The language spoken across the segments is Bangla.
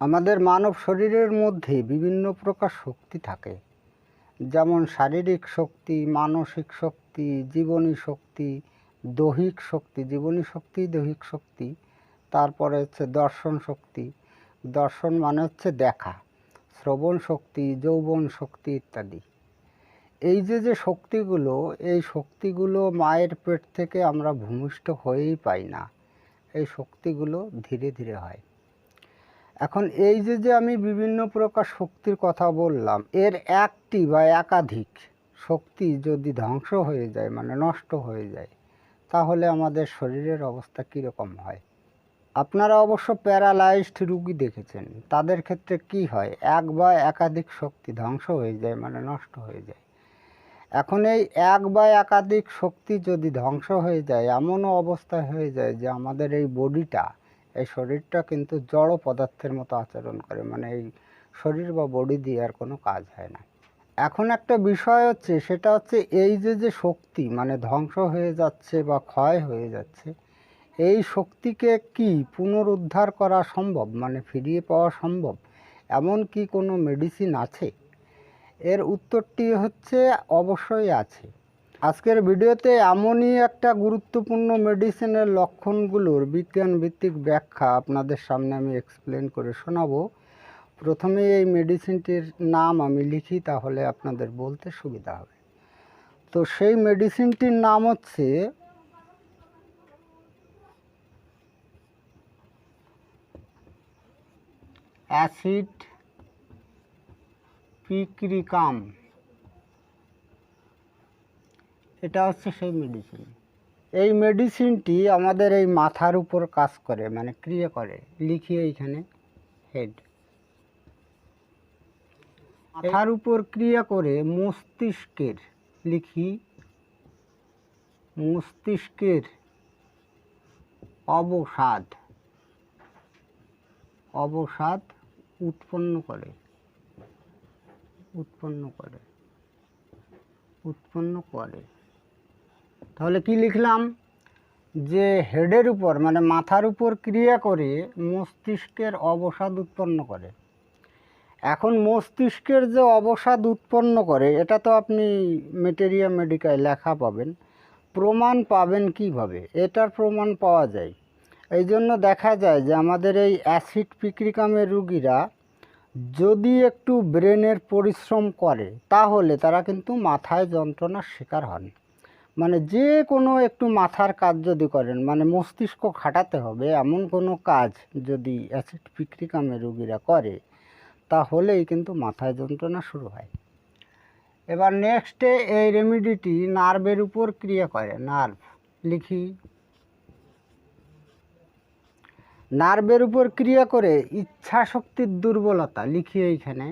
আমাদের মানব শরীরের মধ্যে বিভিন্ন প্রকার শক্তি থাকে। যেমন শারীরিক শক্তি, মানসিক শক্তি, জীবনী শক্তি, দৈহিক শক্তি, জীবনী শক্তি, দৈহিক শক্তি। তারপরে হচ্ছে দর্শন শক্তি। দর্শন মানে হচ্ছে দেখা, শ্রবণ শক্তি, যৌবন শক্তি ইত্যাদি। এই যে যে শক্তিগুলো, এই শক্তিগুলো মায়ের পেট থেকে আমরা ভূমিষ্ঠ হয়েই পাই না। এই শক্তিগুলো ধীরে ধীরে হয়। এখন এই যে যে আমি বিভিন্ন প্রকার শক্তির কথা বললাম, এর একটি বা একাধিক শক্তি যদি ধ্বংস হয়ে যায় মানে নষ্ট হয়ে যায়, তাহলে আমাদের শরীরের অবস্থা কীরকম হয়? আপনারা অবশ্য প্যারালাইজড রুগী দেখেছেন, তাদের ক্ষেত্রে কি হয়? এক বা একাধিক শক্তি ধ্বংস হয়ে যায় মানে নষ্ট হয়ে যায়। এখন এই এক বা একাধিক শক্তি যদি ধ্বংস হয়ে যায়, এমনও অবস্থা হয়ে যায় যে আমাদের এই বডিটা এই শরীরটা কিন্তু জড় পদার্থের মতো আচরণ করে মানে এই শরীর বা বডি দিয়ে আর কোনো কাজ হয় না। এখন একটা বিষয় হচ্ছে, সেটা হচ্ছে এই যে যে শক্তি মানে ধ্বংস হয়ে যাচ্ছে বা ক্ষয় হয়ে যাচ্ছে, এই শক্তিকে কি পুনরুদ্ধার করা সম্ভব? মানে ফিরিয়ে পাওয়া সম্ভব? এমন কি কোনো মেডিসিন আছে? এর উত্তরটি হচ্ছে, অবশ্যই আছে। আজকের ভিডিওতে এমনই একটা গুরুত্বপূর্ণ মেডিসিনের লক্ষণগুলোর বিজ্ঞান ভিত্তিক ব্যাখ্যা আপনাদের সামনে আমি এক্সপ্লেন করে শোনাবো। প্রথমে এই মেডিসিনটির নাম আমি লিখি, তাহলে আপনাদের বলতে সুবিধা হবে। তো সেই মেডিসিনটির নাম হচ্ছে অ্যাসিড পিক্রিকাম এটা হচ্ছে সেই মেডিসিন এই মেডিসিনটি আমাদের এই মাথার উপর কাজ করে মানে ক্রিয়া করে। লিখি এইখানে হেড মাথার উপর ক্রিয়া করে মস্তিষ্কের, লিখি। মস্তিষ্কের অবসাদ। অবসাদ উৎপন্ন করে। উৎপন্ন করে। উৎপন্ন করে। তাহলে কি লিখলাম? যে হেডের উপর মানে মাথার উপর ক্রিয়া করে মস্তিষ্কের অবসাদ উৎপন্ন করে। এখন মস্তিষ্কের যে অবসাদ উৎপন্ন করে, এটা তো আপনি মেটেরিয়া মেডিকায় লেখা পাবেন। প্রমাণ পাবেন কীভাবে? এটার প্রমাণ পাওয়া যায়। এই জন্য দেখা যায় যে আমাদের এই অ্যাসিড পিক্রিকামের রুগীরা যদি একটু ব্রেনের পরিশ্রম করে, তাহলে তারা কিন্তু মাথায় যন্ত্রণার শিকার হন। মানে যে কোনো একটু মাথার কাজ যদি করেন মানে মস্তিষ্ক খাটাতে হবে এমন কোনো কাজ যদি অ্যাসিড পিক্রিকামের রুগীরা করে, তাহলেই কিন্তু মাথায় যন্ত্রণা শুরু হয়। এবার নেক্সটে এই রেমিডিটি নার্ভের উপর ক্রিয়া করে, নার্ভ, লিখি। নার্ভের উপর ক্রিয়া করে ইচ্ছা শক্তির দুর্বলতা, লিখি এইখানে।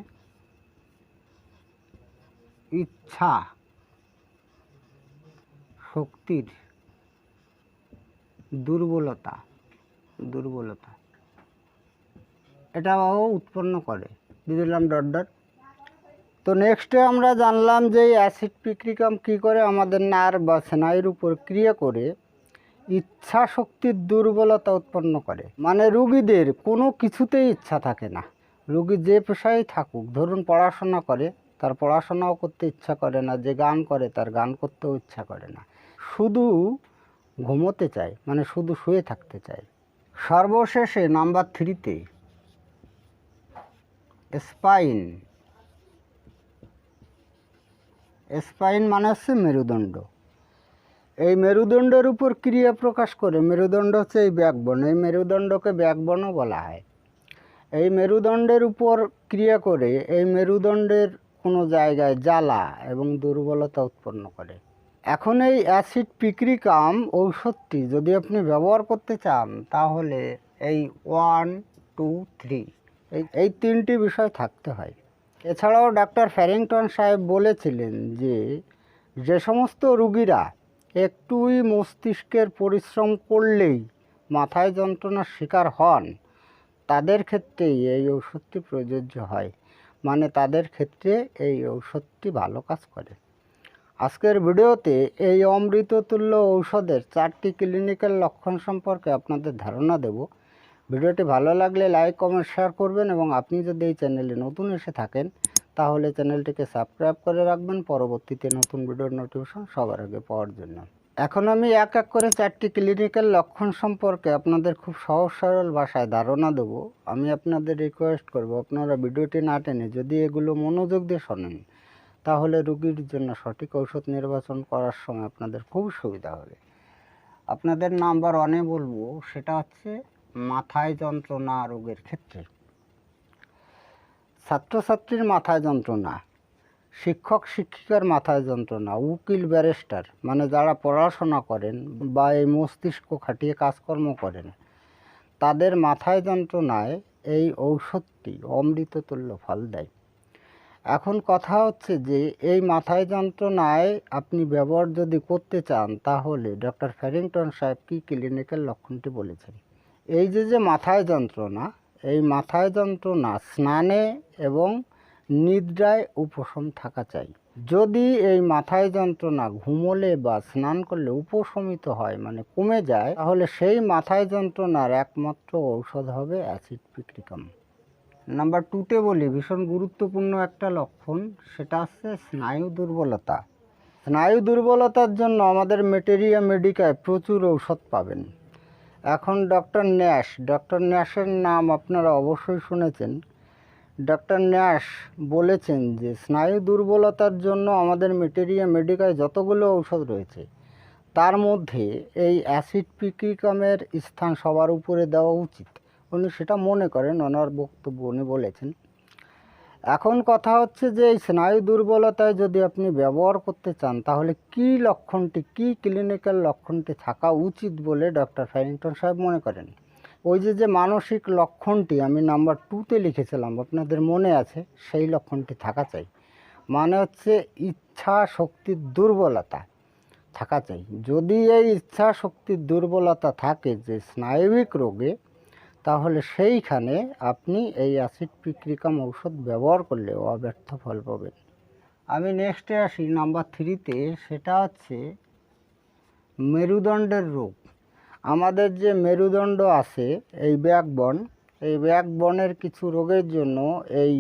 ইচ্ছা শক্তির দুর্বলতা দুর্বলতা। এটাও উৎপন্ন করে। দিয়ে দিলাম ডট ডট তো নেক্সটে আমরা জানলাম যে অ্যাসিড পিক্রিকাম কী করে আমাদের নার্ভ বা স্নায়ুর উপর ক্রিয়া করে ইচ্ছা শক্তির দুর্বলতা উৎপন্ন করে। মানে রুগীদের কোনো কিছুতেই ইচ্ছা থাকে না। রুগী যে পেশায় থাকুক, ধরুন পড়াশোনা করে, তার পড়াশোনাও করতে ইচ্ছা করে না, যে গান করে, তার গান করতেও ইচ্ছা করে না। শুধু ঘুমোতে চায় মানে শুধু শুয়ে থাকতে চায়। সর্বশেষে নাম্বার থ্রিতে, স্পাইন। স্পাইন মানে হচ্ছে মেরুদণ্ড। এই মেরুদণ্ডের উপর ক্রিয়া প্রকাশ করে, মেরুদণ্ড হচ্ছে এই ব্যাকবন এই মেরুদণ্ডকে ব্যাকবনও বলা হয়। এই মেরুদণ্ডের উপর ক্রিয়া করে, এই মেরুদণ্ডের কোনো জায়গায় জ্বালা এবং দুর্বলতা উৎপন্ন করে। এখন এই অ্যাসিড পিক্রিকাম ঔষধটি যদি আপনি ব্যবহার করতে চান, তাহলে এই ওয়ান, টু, থ্রি, এই এই তিনটি বিষয় থাকতে হয়। এছাড়াও ডাক্তার ফ্যারিংটন সাহেব বলেছিলেন যে যে সমস্ত রুগীরা একটুই মস্তিষ্কের পরিশ্রম করলেই মাথায় যন্ত্রণার শিকার হন, তাদের ক্ষেত্রেই এই ঔষধটি প্রযোজ্য হয়। মানে তাদের ক্ষেত্রে এই ঔষধটি ভালো কাজ করে। আজকের ভিডিওতে এই অমৃততুল্য ঔষধের চারটি ক্লিনিক্যাল লক্ষণ সম্পর্কে আপনাদের ধারণা দেব। ভিডিওটি ভালো লাগলে লাইক কমেন্ট শেয়ার করবেন এবং আপনি যদি এই চ্যানেলে নতুন এসে থাকেন, তাহলে চ্যানেলটিকে সাবস্ক্রাইব করে রাখবেন। পরবর্তীতে নতুন ভিডিওর নোটিফিকেশন সবার আগে পাওয়ার জন্য। এখন আমি এক এক করে চারটি ক্লিনিক্যাল লক্ষণ সম্পর্কে আপনাদের খুব সহজ, সরল ভাষায় ধারণা দেব। আমি আপনাদের রিকোয়েস্ট করব, আপনারা ভিডিওটি না টেনে যদি এগুলো মনোযোগ দিয়ে শোনেন তাহলে রুগীর জন্য সঠিক ঔষধ নির্বাচন করার সময় আপনাদের খুব সুবিধা হবে। আপনাদের নাম্বার ওয়ানে বলব, সেটা হচ্ছে মাথায় যন্ত্রণা রোগের ক্ষেত্রে। ছাত্রছাত্রীর মাথায় যন্ত্রণা, শিক্ষক, শিক্ষিকার মাথায় যন্ত্রণা, উকিল, ব্যারিস্টার মানে যারা পড়াশোনা করেন বা এই মস্তিষ্ক খাটিয়ে কাজকর্ম করেন, তাদের মাথায় যন্ত্রণায় এই ঔষধটি অমৃততুল্য ফল দেয়। এখন কথা হচ্ছে যে, এই মাথায় যন্ত্রণায় আপনি ব্যবহার যদি করতে চান, তাহলে ডক্টর ফ্যারিংটন সাহেব কী ক্লিনিক্যাল লক্ষণটি বলেছেন? এই যে যে মাথায় যন্ত্রণা, এই মাথায় যন্ত্রণা স্নানে এবং নিদ্রায় উপশম থাকা চাই। যদি এই মাথায় যন্ত্রণা ঘুমোলে বা স্নান করলে উপশমিত হয় মানে কমে যায়, তাহলে সেই মাথায় যন্ত্রণার একমাত্র ঔষধ হবে অ্যাসিড পিক্রিকাম। নাম্বার টুতে বলি, ভীষণ গুরুত্বপূর্ণ একটা লক্ষণ, সেটা হচ্ছে স্নায়ু দুর্বলতা। স্নায়ু দুর্বলতার জন্য আমাদের মেটেরিয়া মেডিকায় প্রচুর ঔষধ পাবেন। এখন ডক্টর ন্যাশ ডক্টর ন্যাশের নাম আপনারা অবশ্যই শুনেছেন। ডক্টর ন্যাশ বলেছেন যে, স্নায়ু দুর্বলতার জন্য আমাদের মেটেরিয়া মেডিকায় যতগুলো ঔষধ রয়েছে, তার মধ্যে এই অ্যাসিড পিক্রিকামের স্থান সবার উপরে দেওয়া উচিত। উনি সেটা মনে করেন, ওনার বক্তব্য উনি বলেছেন। এখন কথা হচ্ছে যে, এই স্নায়ু দুর্বলতায় যদি আপনি ব্যবহার করতে চান, তাহলে কি লক্ষণটি, কি ক্লিনিক্যাল লক্ষণটি থাকা উচিত বলে ডক্টর ফ্যারিংটন সাহেব মনে করেন? ওই যে যে মানসিক লক্ষণটি আমি নাম্বার টুতে লিখেছিলাম, আপনাদের মনে আছে, সেই লক্ষণটি থাকা চাই। মানে হচ্ছে ইচ্ছা শক্তির দুর্বলতা থাকা চাই। যদি এই ইচ্ছা শক্তির দুর্বলতা থাকে যে স্নায়বিক রোগে তাহলে সেইখানে আপনি এই অ্যাসিড পিক্রিকাম ঔষধ ব্যবহার করলে অব্যর্থ ফল পাবেন। আমি নেক্সটে আসি নাম্বার থ্রিতে সেটা হচ্ছে মেরুদণ্ডের রোগ। আমাদের যে মেরুদণ্ড আছে, এই ব্যাকবন, এই ব্যাকবনের কিছু রোগের জন্য এই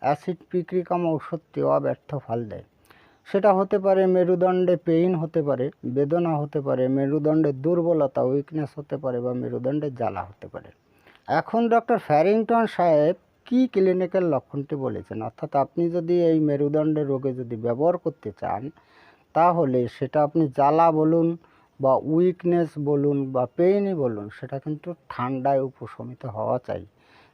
অ্যাসিড পিক্রিকাম ঔষধটি অব্যর্থ ফল দেয়। সেটা হতে পারে মেরুদণ্ডে পেইন হতে পারে, বেদনা হতে পারে মেরুদণ্ডের দুর্বলতা উইকনেস হতে পারে বা মেরুদণ্ডের জ্বালা হতে পারে। এখন ডক্টর ফ্যারিংটন সাহেব কি ক্লিনিক্যাল লক্ষণটি বলেছেন? অর্থাৎ আপনি যদি এই মেরুদণ্ডের রোগে যদি ব্যবহার করতে চান, তাহলে সেটা আপনি জ্বালা বলুন বা উইকনেস বলুন বা পেইনই বলুন, সেটা কিন্তু ঠান্ডায় উপশমিত হওয়া চাই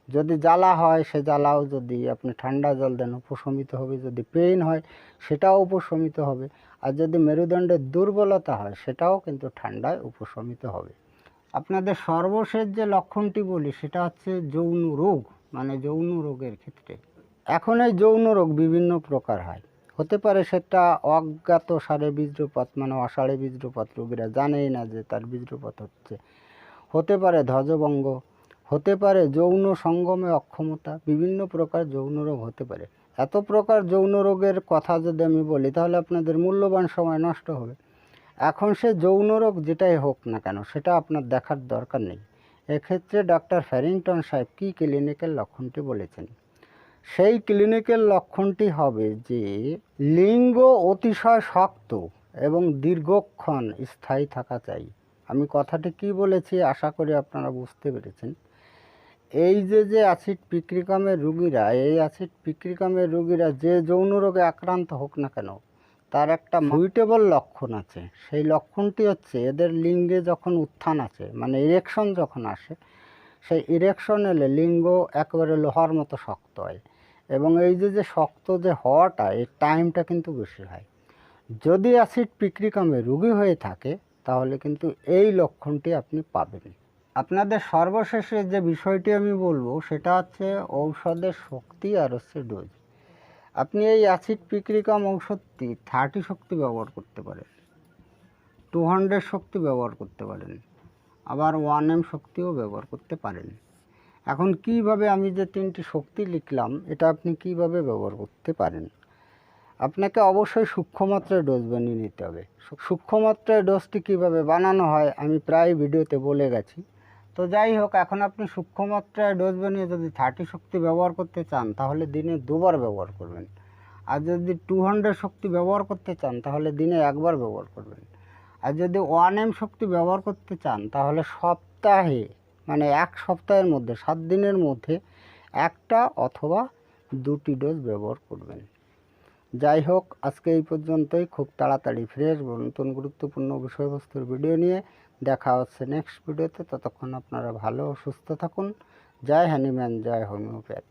যদি জ্বালা হয়, সে জ্বালাও যদি আপনি ঠান্ডা জল দেন, উপশমিত হবে। যদি পেইন হয়, সেটাও উপশমিত হবে। আর যদি মেরুদণ্ডের দুর্বলতা হয়, সেটাও কিন্তু ঠান্ডায় উপশমিত হবে। আপনাদের সর্বশেষ যে লক্ষণটি বলি, সেটা হচ্ছে যৌন রোগ মানে যৌন রোগের ক্ষেত্রে। এখন এই যৌন রোগ বিভিন্ন প্রকার হয়। হতে পারে সেটা অজ্ঞাত সারে বীজ্রপাত মানে অসারে বীজ্রপাত রোগীরা জানেই না যে তার বীজ্রপাত হচ্ছে। হতে পারে ধ্বজভঙ্গ, হতে পারে যৌন সঙ্গমে অক্ষমতা, বিভিন্ন প্রকার যৌন রোগ হতে পারে। এত প্রকার যৌন রোগের কথা যদি আমি বলি, তাহলে আপনাদের মূল্যবান সময় নষ্ট হবে। এখন সে যৌন রোগ যেটাই হোক না কেন, সেটা আপনার দেখার দরকার নেই। এক্ষেত্রে ডক্টর ফ্যারিংটন সাহেব কী ক্লিনিক্যাল লক্ষণটি বলেছেন? সেই ক্লিনিক্যাল লক্ষণটি হবে যে, লিঙ্গ অতিশয় শক্ত এবং দীর্ঘক্ষণ স্থায়ী থাকা চাই। আমি কথাটি কি বলেছি আশা করি আপনারা বুঝতে পেরেছেন। এই যে যে অ্যাসিড পিক্রিকামের রুগীরা, এই অ্যাসিড পিক্রিকামের রুগীরা যে যৌন রোগে আক্রান্ত হোক না কেন তার একটা সুইটেবল লক্ষণ আছে। সেই লক্ষণটি হচ্ছে এদের লিঙ্গে যখন উত্থান আছে মানে ইরেকশন যখন আসে, সেই ইরেকশন এলে লিঙ্গ একেবারে লোহার মতো শক্ত হয়। এবং এই যে যে শক্ত যে হওয়াটা, এই টাইমটা কিন্তু বেশি হয়। যদি অ্যাসিড পিক্রিকামে রুগী হয়ে থাকে, তাহলে কিন্তু এই লক্ষণটি আপনি পাবেন। আপনাদের সর্বশেষে যে বিষয়টি আমি বলব, সেটা হচ্ছে ঔষধের শক্তি আর হচ্ছে ডোজ। আপনি এই অ্যাসিড পিক্রিকাম ঔষধটি থার্টি শক্তি ব্যবহার করতে পারেন। টু হান্ড্রেড শক্তি ব্যবহার করতে পারেন। আবার ওয়ান এম শক্তিও ব্যবহার করতে পারেন। এখন কীভাবে আমি যে তিনটি শক্তি লিখলাম, এটা আপনি কীভাবে ব্যবহার করতে পারেন? আপনাকে অবশ্যই সূক্ষ্মমাত্রায় ডোজ বানিয়ে নিতে হবে। সূক্ষ্মমাত্রায় ডোজটি কীভাবে বানানো হয়, আমি প্রায় ভিডিওতে বলে গেছি। তো যাই হোক এখন আপনি সূক্ষ্ম মাত্রায় ডোজ বানিয়ে যদি থার্টি শক্তি ব্যবহার করতে চান, তাহলে দিনে দুবার ব্যবহার করবেন। আর যদি টু হান্ড্রেড শক্তি ব্যবহার করতে চান, তাহলে দিনে একবার ব্যবহার করবেন। আর যদি ওয়ান এম শক্তি ব্যবহার করতে চান, তাহলে সপ্তাহে মানে এক সপ্তাহের মধ্যে, সাত দিনের মধ্যে একটা অথবা দুটি ডোজ ব্যবহার করবেন। যাই হোক আজকে এই পর্যন্তই। খুব তাড়াতাড়ি ফ্রেশ নতুন গুরুত্বপূর্ণ বিষয়বস্তুর ভিডিও নিয়ে। দেখা হচ্ছে নেক্সট ভিডিওতে ততক্ষণ আপনারা ভালো সুস্থ থাকুন। জয় হ্যানিম্যান জয় হোমিওপ্যাথ।